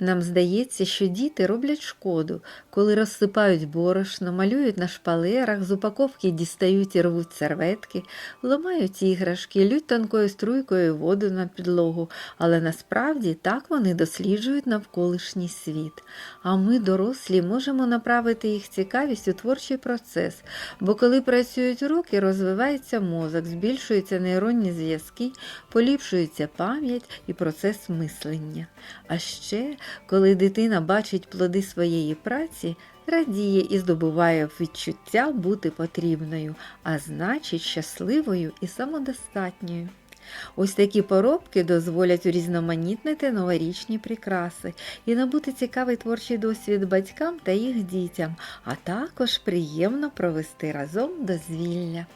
Нам здається, що діти роблять шкоду, коли розсипають борошно, малюють на шпалерах, з упаковки дістають і рвуть серветки, ламають іграшки, лють тонкою струйкою воду на підлогу, але насправді так вони досліджують навколишній світ. А ми, дорослі, можемо направити їх цікавість у творчий процес, бо коли працюють руки, розвивається мозок, збільшуються нейронні зв'язки, поліпшується пам'ять і процес мислення. А ще, коли дитина бачить плоди своєї праці, радіє і здобуває відчуття бути потрібною, а значить щасливою і самодостатньою. Ось такі поробки дозволять урізноманітнити новорічні прикраси і набути цікавий творчий досвід батькам та їх дітям, а також приємно провести разом дозвілля.